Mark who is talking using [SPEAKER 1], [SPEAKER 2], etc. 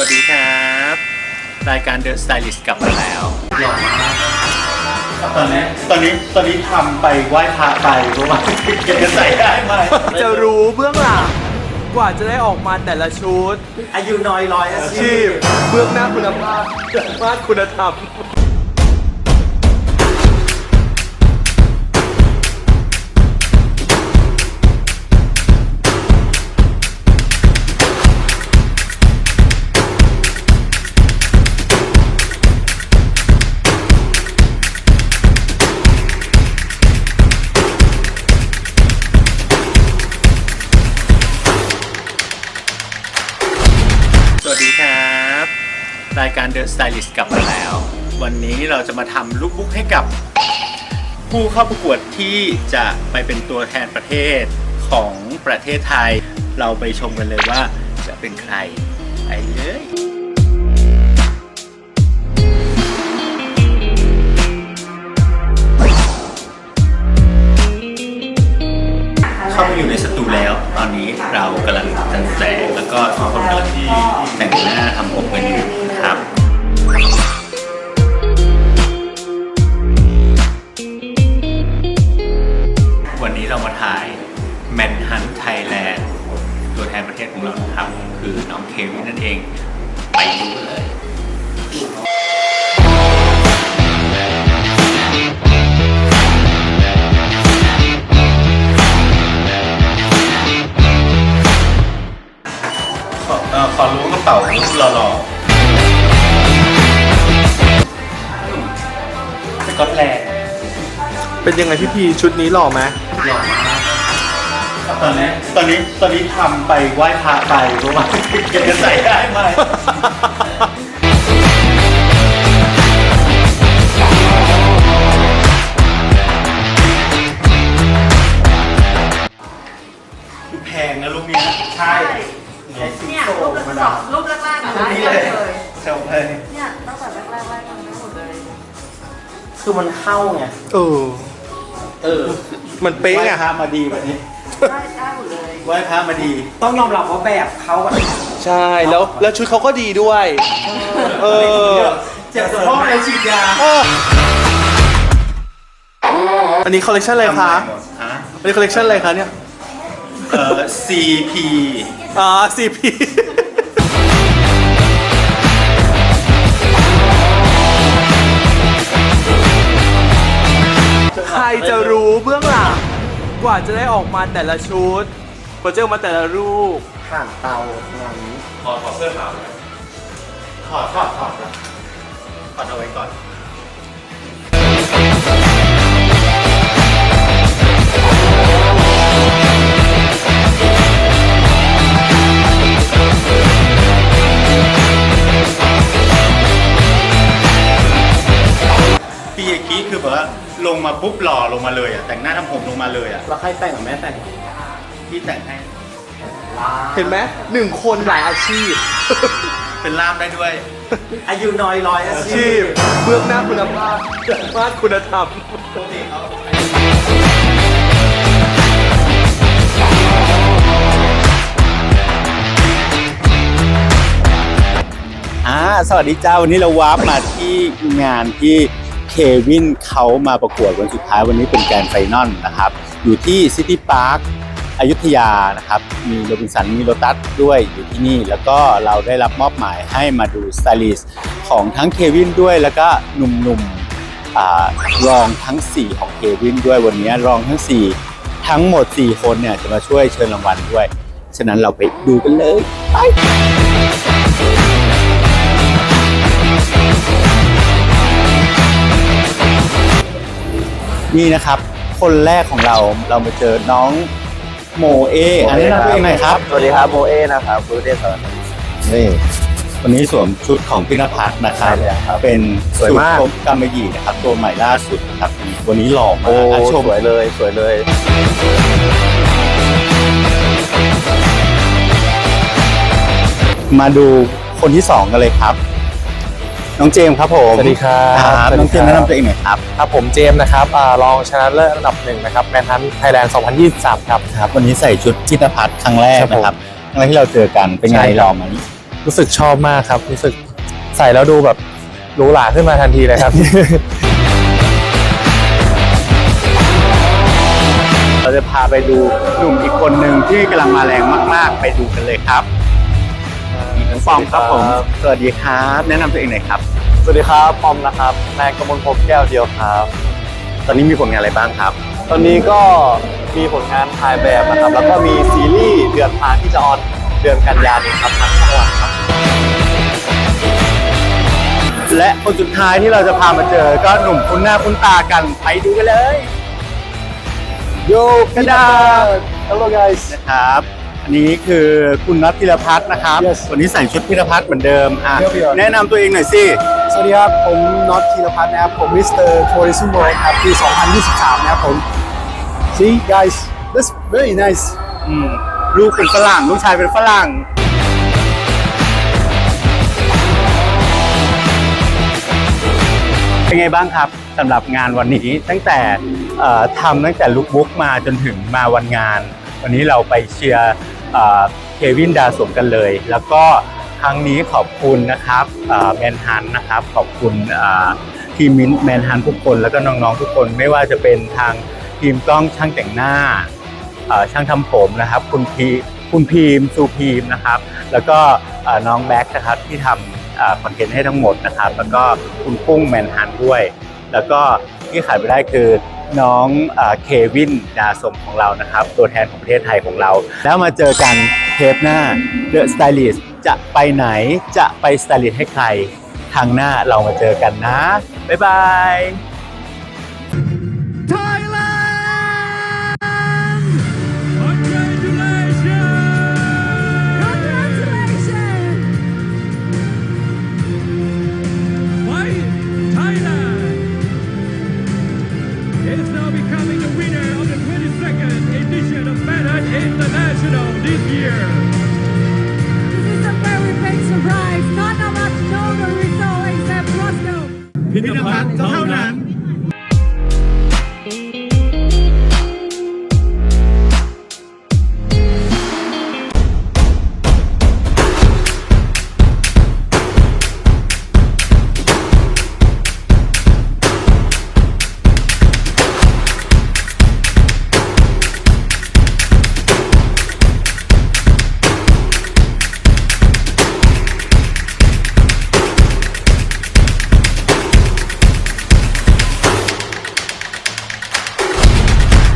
[SPEAKER 1] วัสดีครับ รายการ The Stylist กลับมาแล้วหล่อมากตอนนี้ตอนนี้ตอนนี้ทำไปไหว้พระไปเพราะว่าจะใส่ได้ไหม
[SPEAKER 2] จะรู้เบื้องหลังกว่าจะได้ออกมาแต่ละชุด
[SPEAKER 1] อายุน้อยร้อยอา
[SPEAKER 2] อา
[SPEAKER 1] ชี
[SPEAKER 2] ชี
[SPEAKER 1] พ
[SPEAKER 2] พเบื้องหน้าคุณภาพมาตรคุณธรรม
[SPEAKER 1] รายการ The Stylist กลับมาแล้ว วันนี้เราจะมาทำลุคบุ๊กให้กับ ผู้เข้าประกวดที่จะไปเป็นตัวแทนประเทศของประเทศไทย เราไปชมกันเลยว่าจะเป็นใครไปเลยเข้ามาอยู่ในสตูแล้วตอนนี้เรากำลังจัดแสงแล้วก็ทุกคนกำลังที่แต่งหน้าทำผมกันอยู่ ครับวันนี้เรามาถ่ายแมนฮันไทยแลนด์ตัวแทนประเทศของเรานะครับ คือน้องเควินนั่นเอง ไปดูเลยขอเอ่อขอรู้กระเป๋าหล่อๆ กอตแลนด์
[SPEAKER 2] เป็นยังไงพี่พีชุดนี้หล่อไหม
[SPEAKER 1] หล่อมากตอนนี้ตอนนี้ตอนนี้ทำไปไหว้พระไปเพราะว่าจะใส่ได้ไหมดูแพงนะลูกเนี้ยใช่
[SPEAKER 3] เนี่ยรูปแรกๆรูปแรกๆอะได้
[SPEAKER 1] นี่
[SPEAKER 3] เล
[SPEAKER 1] เลย
[SPEAKER 3] ย
[SPEAKER 1] เซลเลย
[SPEAKER 4] คือมันเข้าไง
[SPEAKER 2] เออ
[SPEAKER 1] เออ
[SPEAKER 2] มันเป๊ะ
[SPEAKER 1] ไหว้
[SPEAKER 2] ไง
[SPEAKER 1] พระมาดีแบบนี้
[SPEAKER 3] ได้ได้หมดเลย
[SPEAKER 1] ไหว้พระมาดี
[SPEAKER 4] ต้องยอมรับว่าแบบเขาอะ
[SPEAKER 2] ใช่ แล้ว แล้วชุดเขาก็ดีด้วย เออ
[SPEAKER 1] เจ็บสะโพกเลยฉีดยา
[SPEAKER 2] เออ อันนี้คอลเลคชันอะไรคะ
[SPEAKER 1] ฮะ
[SPEAKER 2] อันนี้คอลเลคชันอะไรคะเนี่ย
[SPEAKER 1] เอ่อ CP
[SPEAKER 2] อ่า CP กว่าจะได้ออกมาแต่ละชุดกว่าจะออกมาแต่ละรูป
[SPEAKER 4] ผ่านเตาขนาดนี้
[SPEAKER 1] ถอดถอดเสื้อขาวถอดถอดถอดถอดเอาไว้ก่อนพี่เอกี้คือแบบว่าลงมาปุ๊บหล่อลงมาเลยอะแต่งหน้าทำผมลงมา เลยอะ
[SPEAKER 4] แล้วใครแต่งกับแม่แต่ง
[SPEAKER 1] พี่แต่งให้
[SPEAKER 2] เห็นไหมหนึ่งคนหลายอาชีพ
[SPEAKER 1] เป็นล่ามได้ด้วย
[SPEAKER 4] อายุน้อยร้อยอา
[SPEAKER 2] อา
[SPEAKER 4] ชี
[SPEAKER 2] ชี
[SPEAKER 4] พ
[SPEAKER 2] พเบื้องหน้าคุณภาพมาตรคุณธรรม
[SPEAKER 1] อ่าสวัสดีจ้าวันนี้เราวาร์ปมาที่งานที่ เควินเขามาประกวดวันสุดท้ายวันนี้เป็นแกรนไฟนอลนะครับ อยู่ที่ซิตี้พาร์คอยุธยานะครับ มีโรบินสันมีโ o ตัสด้วยอยู่ที่นี่ แล้วก็เราได้รับมอบหมายให้มาดูสไตลิสของทั้งเควินด้วยแล้วก็หนุ่มๆอ่ารองทั้ง 4 ของเควินด้วยวันนี้รองทั้ง 4 ทั้งหมด 4 คนเนี่ยจะมาช่วยเชิญรางวัลด้วย ฉะนั้นเราไปดูกันเลยไป นี่นะครับ คนแรกของเราเรามาเจอน้องโมเออันนี้เราตัวเองหน่อยครับ
[SPEAKER 4] สวัสดีครับโมเอนะครับบูเดสอน
[SPEAKER 1] นี่วันนี้สวมชุดของพินพัฒน์นะครับ
[SPEAKER 4] ใช่ครับ
[SPEAKER 1] เป็น
[SPEAKER 4] สวยมาก
[SPEAKER 1] สูทกำมะหยี่นะครับ ตัวใหม่ล่าสุดนะครับ วันนี้หล่อมา
[SPEAKER 4] โอ้
[SPEAKER 1] กอะชม
[SPEAKER 4] สวยเลยสวยเลย
[SPEAKER 1] มาดูคนที่สองกันเลยครับ น้องเจมส์ครับผม
[SPEAKER 4] สวัสดีครับ
[SPEAKER 1] ครับ
[SPEAKER 4] สวัสดี
[SPEAKER 1] น้องเจมส์
[SPEAKER 4] ครับ
[SPEAKER 1] แนะนำตัวเองหน่อยครับ
[SPEAKER 4] ครับผมเจมส์นะครับอ่ารองชนะเลิศอันดับหนึ่งนะครับแมนทันไทยแลนด์ 2023 ครับ
[SPEAKER 1] ครับ วันนี้ใส่ชุดพินพัฒน์ครั้งแรก
[SPEAKER 4] ครับผม
[SPEAKER 1] นะครับครั้งแรกที่เราเจอกันเป็นไง
[SPEAKER 4] ใช่ครับ
[SPEAKER 1] หล่อไหม
[SPEAKER 4] รู้สึกชอบมากครับ รู้สึกใส่แล้วดูแบบหรูหราขึ้นมาทันทีเลยครับ
[SPEAKER 1] เราจะพาไปดูหนุ่มอีกคนหนึ่งที่กำลังมาแรงมาก ๆ ไปดูกันเลยครับน้ องปอมครับผม สวัสดีครับ แนะนำตัวเองหน่อยครับ
[SPEAKER 4] สวัสดีครับปอมนะครับนายกมลภพแก้วเดียวครับ
[SPEAKER 1] ตอนนี้มีผลงานอะไรบ้างครับ
[SPEAKER 4] ตอนนี้ก็มีผลงานถ่ายแบบนะครับ แล้วก็มีซีรีส์เดือนพานที่จะออนเดือนกันยายนนี้ครับทางช่องวันครับ
[SPEAKER 1] และคนสุดท้ายที่เราจะพามาเจอก็หนุ่มคุ้นหน้าคุ้นตากันไปดูกันเลย
[SPEAKER 4] โย
[SPEAKER 1] กระดาษ
[SPEAKER 4] Hello guys
[SPEAKER 1] นะครับ อันนี้คือคุณนัทพิรพัฒน์นะครับ
[SPEAKER 4] Yes
[SPEAKER 1] วันนี้ใส่ชุดพิรพัฒน์เหมือนเดิมอะ
[SPEAKER 4] เดี๋ยวพี่ก่อน
[SPEAKER 1] แนะนำตัวเองหน่อยสิ
[SPEAKER 4] สวัสดีครับ ผมน็อตธีรพัฒน์นะครับ ผมมิสเตอร์ทัวริซึมโรครับปี 2023 นะครับผม See guys that's very nice
[SPEAKER 1] อืมลูกเป็นฝรั่งลูกชายเป็นฝรั่ง เป็นไงบ้างครับสำหรับงานวันนี้ตั้งแต่เอ่อทำตั้งแต่ลุกบุ๊กมาจนถึงมาวันงาน วันนี้เราไปเชียร์ เควินดาสมกันเลย แล้วก็ครั้งนี้ขอบคุณนะครับแมนฮันนะครับ ขอบคุณทีมแมนฮันทุกคนแล้วก็น้องๆทุกคนไม่ว่าจะเป็นทางทีมกล้องช่างแต่งหน้าช่างทำผมนะครับ คุณพีคุณพีมซูพีมนะครับ แล้วก็น้องแบ็คนะครับที่ทำคอนเทนต์ให้ทั้งหมดนะครับ แล้วก็คุณกุ้งแมนฮันด้วย แล้วก็ที่ขายไปได้คือ น้องเควินดาสมของเรานะครับ ตัวแทนของประเทศไทยของเรา แล้วมาเจอกันเทปหน้า The Stylist จะไปไหนจะไปสไตลิสให้ใคร ทางหน้าเรามาเจอกันนะ บ๊ายบาย